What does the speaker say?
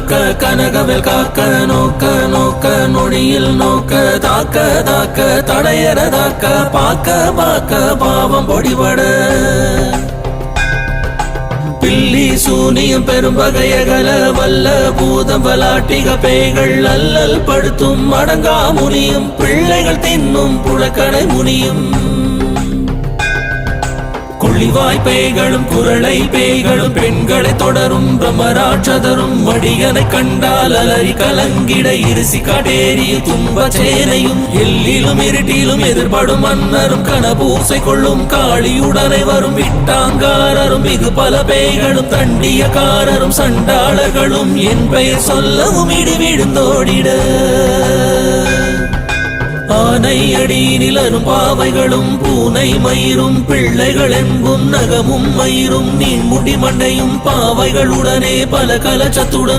காக்க கனகவில் காக்க நோக்க நோக்க நொடியில் நோக்க தாக்க தாக்க தடையற தாக்க பாக்க பாக்க பாவம் பொடிபட. பில்லி சூனியம் பெரும் வகையகல வல்ல பூதம் வலாட்டிக பேய்கள் அல்லல் படுத்தும் அடங்கா முனியும் பிள்ளைகள் தின்னும் புழக்கடை முனியும். புள்ளிவாய் பேய்களும் குரளை பேய்களும் பெண்களை தொடரும் பிரம்மராட்சதரும் வடிகனை கண்டால் அலறி கலங்கிட இருசி காட்டேறிய துன்ப சேனையும் எல்லிலும் இருட்டிலும் எதிர்படும் மன்னரும் கனபூசை கொள்ளும் காளியுடனை வரும் விட்டாங்காரரும் மிகு பல பேய்களும் தண்டியக்காரரும் சண்டாளர்களும் என் பெயர் சொல்லவும் இடி விழுந்தோடிட. ஆனை அடியினிலரும் பாவைகளும் பூனை மயிரும் பிள்ளைகள் எங்கும் நகமும் மயிரும் நீன்முடி மண்டையும் பாவைகளுடனே பல கலச்சத்துடன்